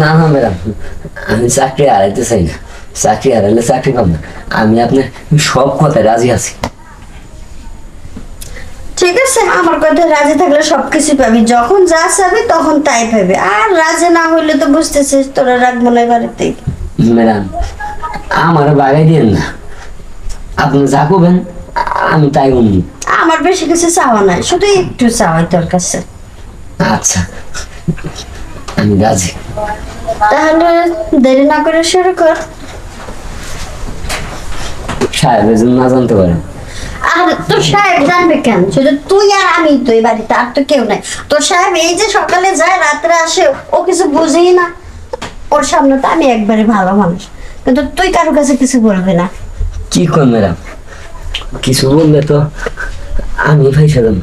না না ম্যাডাম আমি চাকরি হারাইতে চাই না। চাকরি হারাইলে চাকরি পাব না। আমি আপনার সব কথায় রাজি আছি। ঠিক আছে আমার কথা রাজি থাকলে সবকিছু পাবি। যখন যা চাবি তখন তাই পাবি। আর রাজি না হইলে তো বুঝতেছিস তোরা রাখব না বাড়িতে ম্যাডাম আমার বাগাই দিয়েন না। আপনি যা করবেন আমি তাই বলি আমার বেশি কিছু চাওয়া নাই শুধু একটু চাওয়াই তোর কাছে। আচ্ছা। আমি রাজি। তাহলে দেরি না করে শুরু কর। সাহেব এজন না জানতে পারে। আর তোর সাহেব জানবে কেন? শুধু তুই আর আমি তো এই বাড়িতে আর তো কেউ নাই। তোর সাহেব এই যে সকালে যায় রাত্রে আসে ও কিছু বুঝেই না। ওর সামনে তো আমি একবারে ভালো মানুষ। কিন্তু তুই কারও কাছে কিছু বলবি না। কি কর ম্যাডাম? কিছু বললে তো আমি ভাই সাজাম